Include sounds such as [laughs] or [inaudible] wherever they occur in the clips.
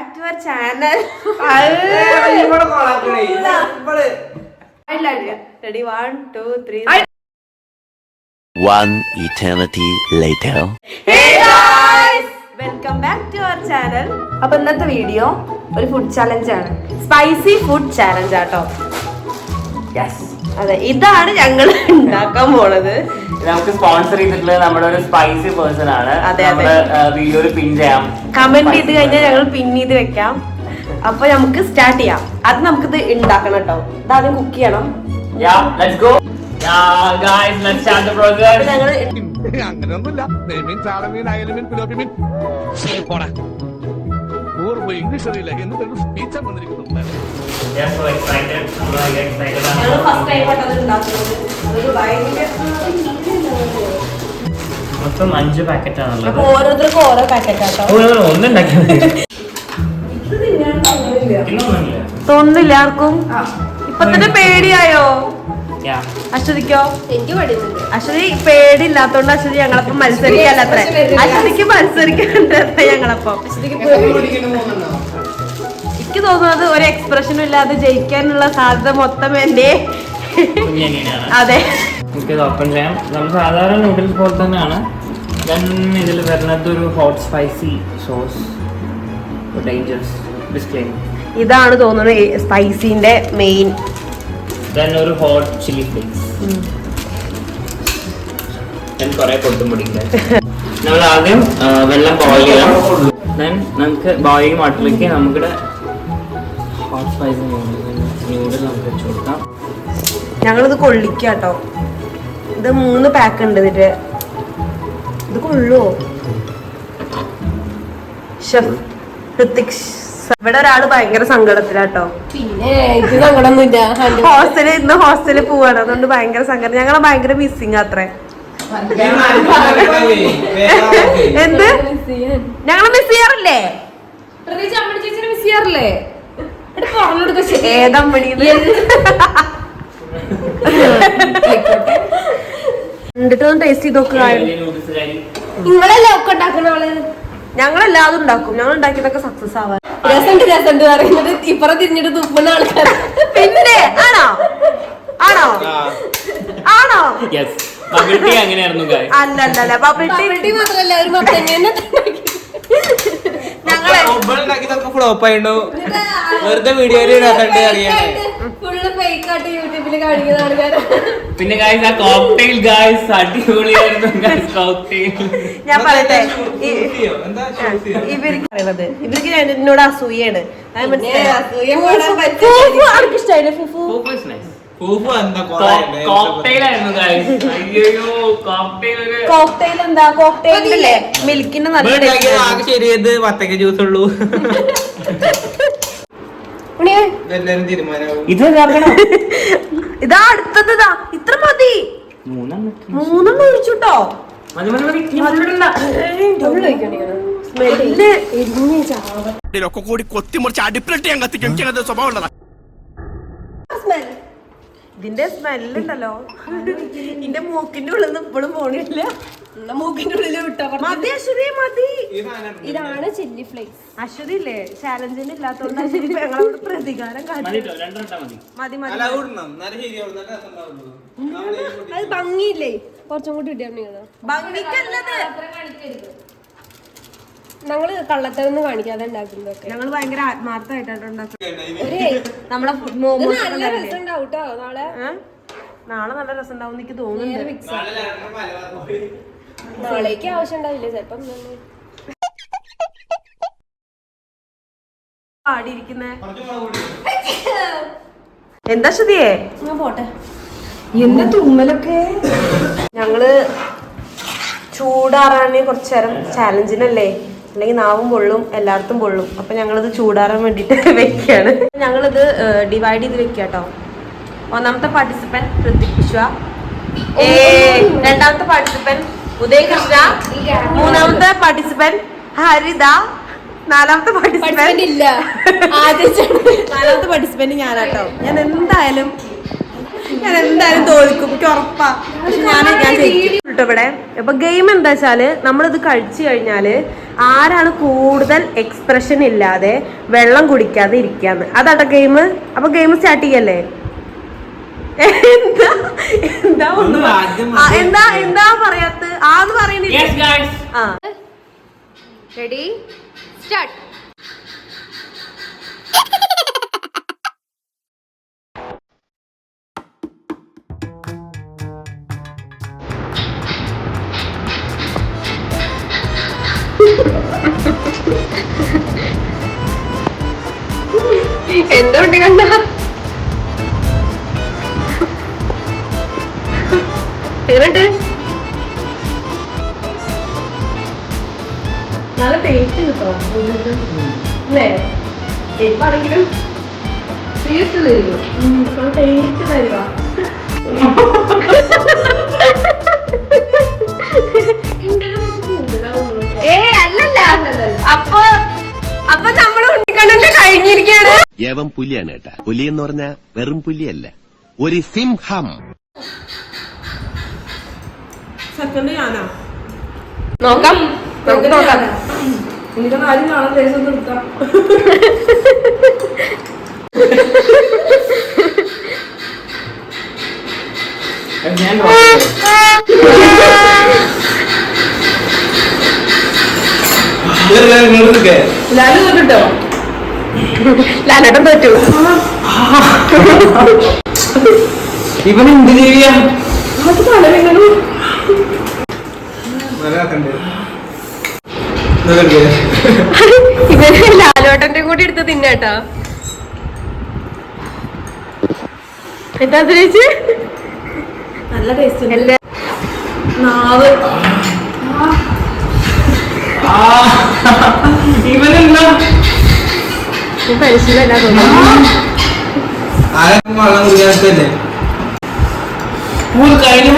Back to our channel ready one two three One eternity later. Welcome back to our channel അപ്പൊ ഇന്നത്തെ video ഒരു food challenge ആണ്. Spicy food challenge ആട്ടോ. അതെ ഇതാണ് ഞങ്ങൾ ഉണ്ടാക്കാൻ പോണത്. നമുക്ക് സ്പോൺസർ ചെയ്തിട്ടുള്ളത് നമ്മുടെ ഒരു സ്പൈസി പേഴ്സൺ ആണ്. അതെ, അതെ. നമ്മുടെ വീഡിയോയിൽ പിൻ ചെയ്യാം. കമന്റ് ചെയ്ത് കഴിഞ്ഞാൽ ഞങ്ങൾ പിൻ ചെയ്ത് വെക്കാം. അപ്പൊ നമുക്ക് സ്റ്റാർട്ട് ചെയ്യാം. അത് നമുക്കിത് ഉണ്ടാക്കണം കേട്ടോ ഇത് ആദ്യം കുക്ക് ചെയ്യണം. അങ്ങനെയൊന്നുമില്ല ഇംഗ്ലീഷ് അറിയില്ല. എന്നിട്ട് സ്പീച്ച് വന്നിരിക്കുന്നു. ഞങ്ങൾ ഫസ്റ്റ് ടൈം ആയിട്ടാണ് ഉണ്ടാക്കുന്നത്. അതൊരു ഭയങ്കര മൊത്തം അഞ്ച് പാക്കറ്റ് അപ്പൊ ആണുള്ളത് ഓരോരുത്തർക്കും ഓരോ പാക്കറ്റ് ആട്ടോ തോന്നുന്നില്ല ആർക്കും? ഇപ്പൊ തന്നെ പേടിയായോ. അശ്വതിക്കോ? എനിക്ക് അശ്വതി പേടിയില്ലാത്തോണ്ട് അശ്വതി ഞങ്ങളപ്പം മത്സരിക്കല്ല അത്ര അശ്വതിക്ക് മത്സരിക്കാൻ ഞങ്ങളപ്പം. എനിക്ക് തോന്നുന്നത് ഒരു എക്സ്പ്രഷനും ഇല്ലാതെ ജയിക്കാനുള്ള സാധ്യത മൊത്തം എന്റെ അതെ. നമുക്കിത് ഓപ്പൺ ചെയ്യാം. നമ്മൾ സാധാരണ നൂഡിൽസ് പോലെ തന്നെയാണ്. ദെൻ ഇതിൽ വരുന്നത് ഒരു hot spicy sauce dangerous disclaim ഇതാണ് തോന്നുന്നത് സ്പൈസിന്റെ മെയിൻ ദെൻ ഒരു ഹോട്ട് ചില്ലി ഫ്ലേക്സ് ദെൻ കുറെ നമ്മൾ ആദ്യം വെള്ളം ബോയിൽ ചെയ്യണം. ദെൻ നമുക്ക് ബോയിൽ വാട്ടറിലേക്ക് നമുക്കിവിടെ ഹോട്ട് സ്പൈസി ന്യൂഡിൽ നമുക്ക് വെച്ച് കൊടുക്കാം. ഞങ്ങളിത് കൊള്ളിക്കുക കേട്ടോ ഇത് മൂന്ന് പാക്ക് ഉണ്ട് ഇതിന്റെ. ഇത് കൊള്ളുവോ? ഷെഫ് ഹൃത്തിക് ഷ്- ഇവിടെ ഒരാൾ ഭയങ്കര സങ്കടത്തിലാട്ടോ. പിന്നെ ഇത് സങ്കടമൊന്നുമില്ല ഹോസ്റ്റലിൽ ഇന്ന് ഹോസ്റ്റലിൽ പോവാണ്. അതുകൊണ്ട് ഭയങ്കര സങ്കടം. ഞങ്ങളെ ഭയങ്കര മിസ്സിങ് അത്രേ [laughs] എന്ത്? ഞങ്ങളെ മിസ് ചെയ്യാറില്ലേ? മിസ് ചെയ്യാറില്ലേ? പറഞ്ഞെടുക്ക ഏതമ്മണി എന്നിട്ടൊന്ന് ടേസ്റ്റ് ചെയ്ത് നോക്കുക നിങ്ങളല്ലേ ഒക്കെ ഉണ്ടാക്കുന്ന ആൾ? ഞങ്ങളെല്ലാതും ഉണ്ടാക്കും. ഞങ്ങൾ ഉണ്ടാക്കിയതൊക്കെ സക്സസ് ആവാൻ. രസണ്ട് രസണ്ട് പറയുന്നത്. ഇപ്പറ തിരിഞ്ഞിട്ട് തുപ്പുന്ന ആൾക്കാർ പിന്നെ ആണോ? ആണോ? ആണോ? യെസ് ബബിൾ ടീ മാത്രല്ല ഒരു മത്തന്നെ ഫ്ലോപ്പ് വെറുതെ വീഡിയോ രസണ്ട് അറിയാൻ ഫുള്ള് ഫേക്ക് ആയിട്ട് യൂട്യൂബിൽ കാണിക്കുന്ന ആൾക്കാർ പിന്നെ ഗായ്സ് ആ കോക്ടെയിൽ ഗായ്സ് അടിപൊളിയായിരുന്നു ഗായ്സ് കോക്ടെയിൽ ഞാൻ പറയട്ടെ? ഈ- ഇവർക്ക് പറയണത് ഇവർക്ക് ഞാൻ- എന്നോട് അസൂയാണ് അത് മനസ്സിലായി? അസൂയ ഫൂഫു- ഫൂഫു ഫുഫു? ഇഷ്ടമായില്ലേ കോക്ടെയിൽ എന്താ? മിൽക്കിന്റെ നല്ല. ശരിയത് വത്തക്ക ജ്യൂസ് ഉള്ളൂ. ഇത് അടുത്തത് ഇതാ. ഇത്ര മതി. മൂന്നും ഒഴിച്ചുട്ടോ. ഒക്കെ കൂടി കൊത്തിമുറിച്ച് അടുപ്പിലിട്ട് ഞാൻ കത്തിക്കും. എനിക്കത് സ്വഭാവം ഉള്ളതാ. Smell. ഇതിന്റെ സ്മെല്ലുണ്ടല്ലോ. ഇതിന്റെ മൂക്കിന്റെ ഉള്ളിൽ നിന്ന് ഇപ്പോഴും പോണില്ല. മൂക്കിന്റെ ഉള്ളിൽ മതി അശ്വതി മതി. ഇതാണ് ചില്ലി ഫ്ലേക്സ്. അശ്വതി ഇല്ലേ? ചാലഞ്ചിന് ഇല്ലാത്തതുകൊണ്ട് അശ്വതി ഇപ്പൊ ഞങ്ങളോട് പ്രതികാരം കാണിച്ചു മതി. മതി അത് ഭംഗിയില്ലേ? കുറച്ചും കൂടി നിങ്ങൾ ഭംഗിക്കല്ലത്. ഞങ്ങൾ കള്ളത്തരന്ന് കാണിക്കാതെ ഉണ്ടാക്കുന്നതൊക്കെ. ഞങ്ങൾ ഭയങ്കര ആത്മാർത്ഥമായിട്ടാണ് നമ്മളെ നല്ല രസം ഉണ്ടാവും കേട്ടോ നാളെ നാളെ നല്ല രസം ഉണ്ടാവും എനിക്ക് തോന്നുന്നുണ്ട്. നാളേക്ക് ആവശ്യം ഉണ്ടാവില്ലേ ചെലപ്പം പാടിയിരിക്കുന്നേ. എന്താ ശ്രുതിയേ? ഞാൻ പോട്ടെ. എന്റെ തുമ്മലൊക്കെ. ഞങ്ങൾ ചൂടാറാൻ കുറച്ചു നേരം ചാലഞ്ചിനല്ലേ അല്ലെങ്കിൽ നാവും പൊള്ളും എല്ലായിടത്തും പൊള്ളും. അപ്പൊ ഞങ്ങളിത് ചൂടാറാൻ വേണ്ടിയിട്ട് [laughs] വെക്കുകയാണ്. ഞങ്ങളിത് ഡിവൈഡ് ചെയ്ത് വെക്കുക കേട്ടോ. ഒന്നാമത്തെ പാർട്ടിസിപ്പന്റ് ഹൃതിക് വിശ്വ. രണ്ടാമത്തെ പാർട്ടിസിപ്പന്റ് ഉദയകൃഷ്ണ. മൂന്നാമത്തെ പാർട്ടിസിപ്പന്റ് ഹരിത. നാലാമത്തെ പാർട്ടിസിപ്പന്റ് ഇല്ല. [laughs] നാലാമത്തെ പാർട്ടിസിപ്പന്റ് ഞാനാട്ടോ. ഞാൻ എന്തായാലും ഞാൻ എന്തായാലും തോൽക്കും. എനിക്ക് ഉറപ്പാ. പക്ഷെ ഞാൻ ഞാൻ കേട്ടോ ഇവിടെ? അപ്പൊ ഗെയിം എന്താ വെച്ചാൽ നമ്മളിത് കഴിച്ചു കഴിഞ്ഞാൽ ആരാണ് കൂടുതൽ എക്സ്പ്രഷൻ ഇല്ലാതെ വെള്ളം കുടിക്കാതെ ഇരിക്കാന്ന്. അതാട്ടോ ഗെയിം അപ്പൊ ഗെയിം സ്റ്റാർട്ട് ചെയ്യല്ലേ? എന്താ എന്താ ഒന്നും ആ, എന്താ എന്താ പറയാത്ത ആന്ന് പറയുന്നില്ല. ആ. റെഡി സ്റ്റാർട്ട് എന്തുകൊണ്ട് കണ്ട എന്നിട്ട് നല്ല ടേസ്റ്റ് കിട്ടോ അല്ലേ? എരിപ്പാണെങ്കിലും ടേസ്റ്റ് ടേസ്റ്റ് തരുക യവം പുലിയാണ് കേട്ടാ. പുലി എന്ന് പറഞ്ഞ വെറും പുലിയല്ല. ഒരു സിംഹം. സെക്കൻഡ് ഞാനാ നോക്കാം. നമുക്ക് നോക്കാം. എനിക്ക് ആരും കാണാൻ ഒന്നും എടുക്കാം. ഞാൻ ലാലു തൊട്ടിട്ടോ ലാലേട്ടൻ തോറ്റു. ഇവൻ എന്ത് ഇവർ ലാലോട്ടന്റെ കൂടി എടുത്ത് തിന്നേട്ടാ. എന്താ ചേച്ചി നല്ല ടേസ്റ്റ് നാവ്. ഇവനെന്താ? ആരും വെള്ളം കുടിക്കാത്തല്ലേ ഒരു കഴിഞ്ഞ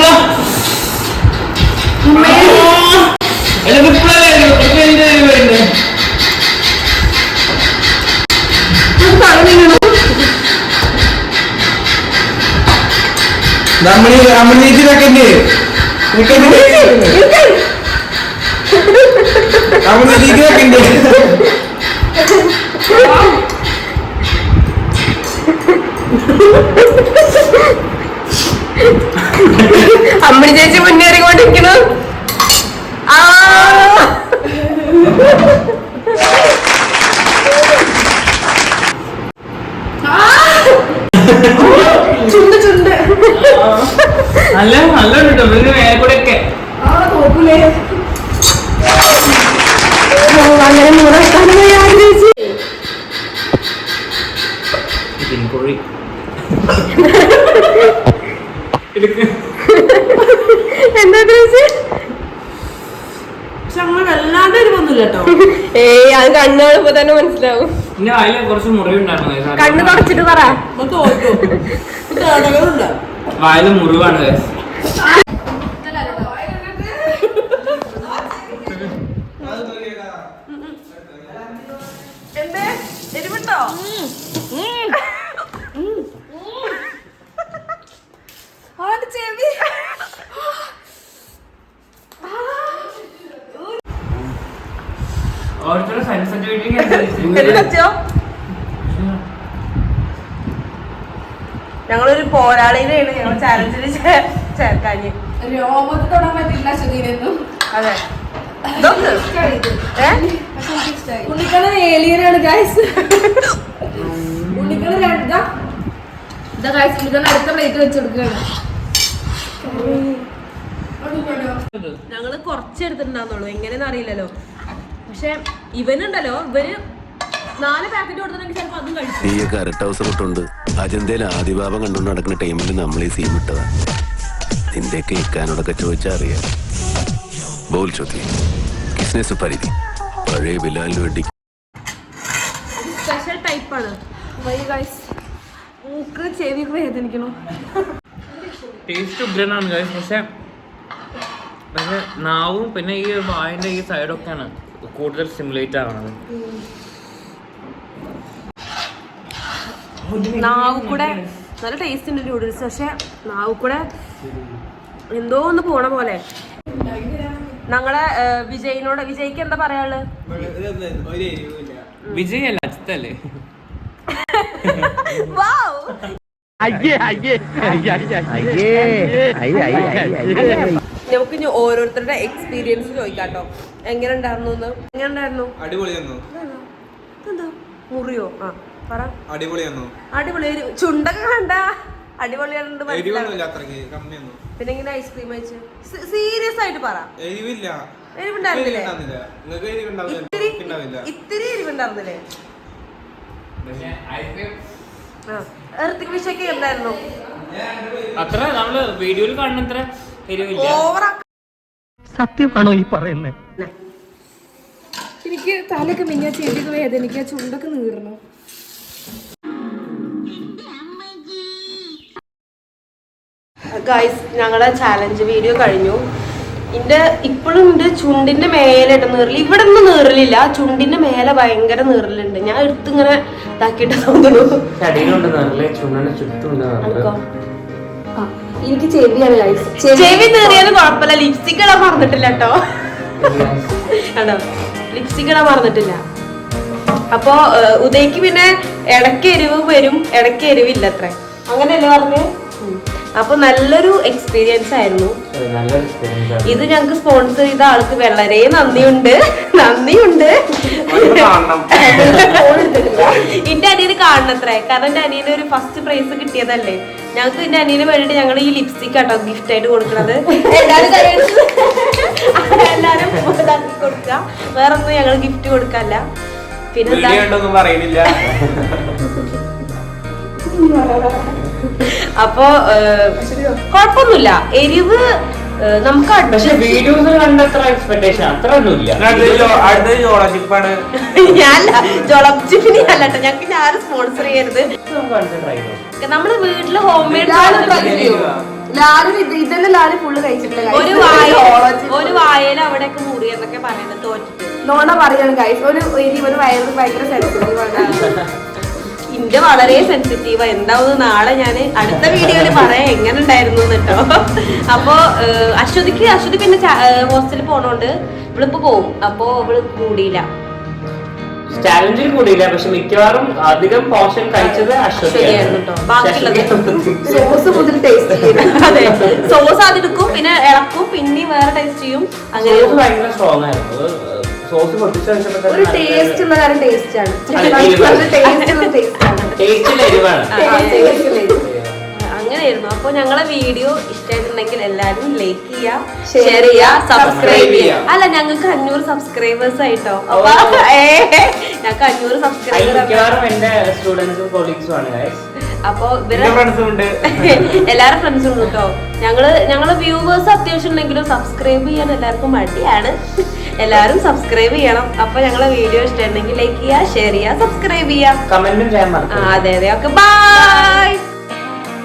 നമ്മളീ നമ്മൾ വെക്കണ്ടേ അമൃതീച്ച് കാണുമ്പോ തന്നെ മനസ്സിലാവും. കണ്ണ് തുടച്ചിട്ട് പറ. വായിൽ മുറിവാണ് guys. എന്തേ എരിവുണ്ടോ ആദ്യ ചെവി ഓരോരുത്തരുടെ സെൻസിറ്റിവിറ്റി എന്ത് വെച്ചോ ഞങ്ങളൊരു പോരാളിയിലാണ് ഞങ്ങൾ ചാലഞ്ചിൽ ചേർക്കാഞ്ഞ്. രോമത്തിൽ തൊടാൻ പറ്റില്ല ശരീരത്തും അതെ. ഇതൊന്ന്. ഏ? ഉണ്ണിക്കണ്ണൻ ഏലിയനാണ് ഗായ്സ് ഉണ്ണിക്കണ്ണൻ രണ്ടാ ഇതാ. ഗായ്സ് ഉണ്ണിക്കണ്ണൻ അടുത്ത പ്ലേറ്റ് വെച്ചെടുക്കുകയാണ് ഞങ്ങൾ കുറച്ചെടുത്തിട്ടുണ്ടാവുന്നുള്ളൂ. എങ്ങനെയെന്ന് അറിയില്ലല്ലോ. പക്ഷെ ഇവനുണ്ടല്ലോ ഇവർ നാല് പാക്കറ്റ് കൊടുത്തിട്ടുണ്ടെങ്കിൽ ചിലപ്പോ അതും കഴിച്ചു നീയൊക്കെ കറക്റ്റ് ഹൗസ് ഇട്ടുണ്ട് അജന്തയിൽ ആദിഭാവം കണ്ടുകൊണ്ട് നടക്കുന്ന ടൈമിൽ നമ്മൾ ഈ സീൻ വിട്ടതാ നിന്റെയൊക്കെ ഇക്കാനോടൊക്കെ ചോദിച്ചാൽ അറിയാം. ബോൾ ചോദ്യ. കിസ്നെ സുപരിധി പഴയ ബിലാലിന് വേണ്ടി സ്പെഷ്യൽ ടൈപ്പാണ് മൂക്ക് ചെവി വേദനിക്കണു. ടേസ്റ്റ് ഉഗ്രനാണ് ഗൈസ് പക്ഷെ പക്ഷെ നാവും പിന്നെ ഈ വായന്റെ ഈ സൈഡൊക്കെയാണ് കൂടുതൽ സിമുലേറ്റ് ആവണത്. നാവ് കൂടെ നല്ല ടേസ്റ്റ് ഉണ്ട് നൂഡിൽസ് പക്ഷെ നാവ് കൂടെ എന്തോ ഒന്ന് പോണ പോലെ. ഞങ്ങളെ വിജയിനോട് വിജയ്ക്ക് എന്താ പറയാനുള്ളത് വിജയ് അല്ല അജിത്തല്ലേ? വാവ് നമുക്ക് ഇനി ഓരോരുത്തരുടെ എക്സ്പീരിയൻസ് ചോദിക്കാട്ടോ. എങ്ങനെ ഉണ്ടായിരുന്നു എന്ന് എങ്ങനെ ഉണ്ടായിരുന്നു അടിപൊളിയാന്നു എന്താ മുറിയോ? ആ പറ. അടിപൊളിയാന്നു അടിപൊളി. ഒരു ചുണ്ടൊക്കെ കണ്ട അടിപൊളിയാണെന്ന് അത്രയ്ക്ക് പിന്നെ ഇങ്ങനെ ഐസ്ക്രീം കഴിച്ച്. സീരിയസ് ആയിട്ട് പറ. എരിവില്ല. എരിവുണ്ടായിരുന്നില്ലേ? ഉണ്ടാവുന്നില്ല നിങ്ങൾക്ക് എരിവുണ്ടാവില്ല ഇത്തിരി എരിവുണ്ടായിരുന്നില്ലേ? ഋത്തിക് വിഷയൊക്കെ എന്തായിരുന്നു? അത്ര നമ്മൾ വീഡിയോയിൽ കാണുന്നത്ര എരിവില്ല. പറയുന്നത് എനിക്ക് തലയൊക്കെ മിഞ്ഞ എനിക്ക് ആ ചുണ്ടൊക്കെ നീർന്നു ഗൈസ് ഞങ്ങളെ ചാലഞ്ച് വീഡിയോ കഴിഞ്ഞു. ഇന്റെ ഇപ്പോഴും എന്റെ ചുണ്ടിന്റെ മേലെട്ട് നീറൽ. ഇവിടെ ഒന്നും നീറലില്ല. ചുണ്ടിന്റെ മേലെ ഭയങ്കര നീറലുണ്ട്. ഞാൻ എടുത്തിങ്ങനെ ഇതാക്കിയിട്ട് തോന്നുന്നു. എനിക്ക് ചെവിയാണ് ഗൈസ് ചെവി നേറിയത് കുഴപ്പമില്ല. ലിപ്സ്റ്റിക് ഇടാൻ മറന്നിട്ടില്ല കേട്ടോ. കണ്ടോ ലിപ്സ്റ്റിക് ഇടാൻ മറന്നിട്ടില്ല. അപ്പോ ഉദയ്ക്ക് പിന്നെ ഇടയ്ക്ക് എരിവ് വരും ഇടയ്ക്ക് എരിവില്ല അത്ര. അങ്ങനെയല്ലേ പറഞ്ഞേ. അപ്പൊ നല്ലൊരു എക്സ്പീരിയൻസ് ആയിരുന്നു. നല്ലൊരു എക്സ്പീരിയൻസ് ആണ് ഇത് ഞങ്ങൾക്ക് സ്പോൺസർ ചെയ്ത ആൾക്ക് വളരെ നന്ദിയുണ്ട്. നന്ദിയുണ്ട്. എന്റെ [laughs] അനിയന് കാണണത്രേ. കാരണം എന്റെ അനിയന് ഒരു ഫസ്റ്റ് പ്രൈസ് കിട്ടിയതല്ലേ. ഞങ്ങൾക്ക് എന്റെ അനിയന് വേണ്ടിട്ട് ഞങ്ങൾ ഈ ലിപ്സ്റ്റിക് ആട്ടോ ഗിഫ്റ്റ് ആയിട്ട് കൊടുക്കുന്നത് എല്ലാരും ഇതാക്കി കൊടുക്കുക. വേറെ ഒന്നും ഞങ്ങൾ ഗിഫ്റ്റ് കൊടുക്കല്ല. പിന്നെ [laughs] അപ്പോ കുഴപ്പമൊന്നുമില്ല. എരിവ് നമുക്ക് പക്ഷെ വീഡിയോസ് എക്സ്പെക്ടേഷൻ അത്ര ഒന്നുമില്ല. [laughs] അല്ല കേട്ടോ. ഞങ്ങൾക്ക് ഞാൻ സ്പോൺസർ ചെയ്യരുത്. നമ്മൾ വീട്ടിൽ ഹോം മെയ്ഡ് ലാലും ഇത് ഇതന്നെ ലാൽ ഫുള്ള് കഴിച്ചിട്ടില്ല. ഒരു വായ ഒരു വായയിൽ അവിടെയൊക്കെ മുറി എന്നൊക്കെ പറയുന്നത് തോറ്റിട്ട്. നോണ പറയാണ് ഗൈസ് ഒരു ഇരുപത് ഒരു വയറ് ഭയങ്കര സെൻസിറ്റീവ് ആണ്. ഇന്റെ വളരെ സെൻസിറ്റീവ് എന്താവും നാളെ ഞാൻ അടുത്ത വീഡിയോയിൽ പറയാം എങ്ങനെ ഉണ്ടായിരുന്നു കേട്ടോ അപ്പോ അശ്വതിക്ക് അശ്വതി പിന്നെ ഹോസ്റ്റലിൽ പോണോണ്ട് ഇവളിപ്പോ പോവും. അപ്പോ ഇവൾ കൂടിയില്ല. ചാലഞ്ചിൽ കൂടിയില്ല. പക്ഷെ മിക്കവാറും അധികം പോർഷൻ കഴിച്ചത് സോസ് മുതൽ ടേസ്റ്റ് ചെയ്യും. [laughs] അതെ. സോസ് അതെടുക്കും പിന്നെ ഇളക്കും പിന്നെ വേറെ ടേസ്റ്റ് ചെയ്യും. അങ്ങനെ സോസ് ഭയങ്കര സ്ട്രോങ് ആയിരുന്നു. സോസ് പൊട്ടിച്ച ഒരു ടേസ്റ്റ് ഉള്ള കാര്യം ടേസ്റ്റ് ആണ്. അങ്ങനെയായിരുന്നു. അപ്പൊ ഞങ്ങളെ വീഡിയോ ഇഷ്ടമായിട്ടുണ്ടെങ്കിൽ എല്ലാരും ലൈക്ക് ചെയ്യാ ഷെയർ ചെയ്യുക, സബ്സ്ക്രൈബ് ചെയ്യുക ചെയ്യുക. അല്ല ഞങ്ങൾക്ക് അഞ്ഞൂറ് സബ്സ്ക്രൈബേഴ്സ് ആയിട്ടോ. അപ്പൊ ഞങ്ങൾക്ക് അഞ്ഞൂറ് സബ്സ്ക്രൈബേഴ്സ് സ്റ്റുഡൻസും കൊളീഗ്സും ആണ്. അപ്പൊ ഇവരെ [laughs] എല്ലാരും ഫ്രണ്ട്സും ഉണ്ട് കേട്ടോ ഞങ്ങൾ ഞങ്ങൾ വ്യൂവേഴ്സ് അത്യാവശ്യം ഉണ്ടെങ്കിലും സബ്സ്ക്രൈബ് ചെയ്യാൻ എല്ലാവർക്കും മടിയാണ്. [laughs] എല്ലാരും സബ്സ്ക്രൈബ് ചെയ്യണം. അപ്പൊ ഞങ്ങളെ വീഡിയോ ഇഷ്ടമുണ്ടെങ്കിൽ ലൈക്ക് ചെയ്യുക ഷെയർ ചെയ്യുക സബ്സ്ക്രൈബ് ചെയ്യുക. ആ, അതെ അതെ. Okay bye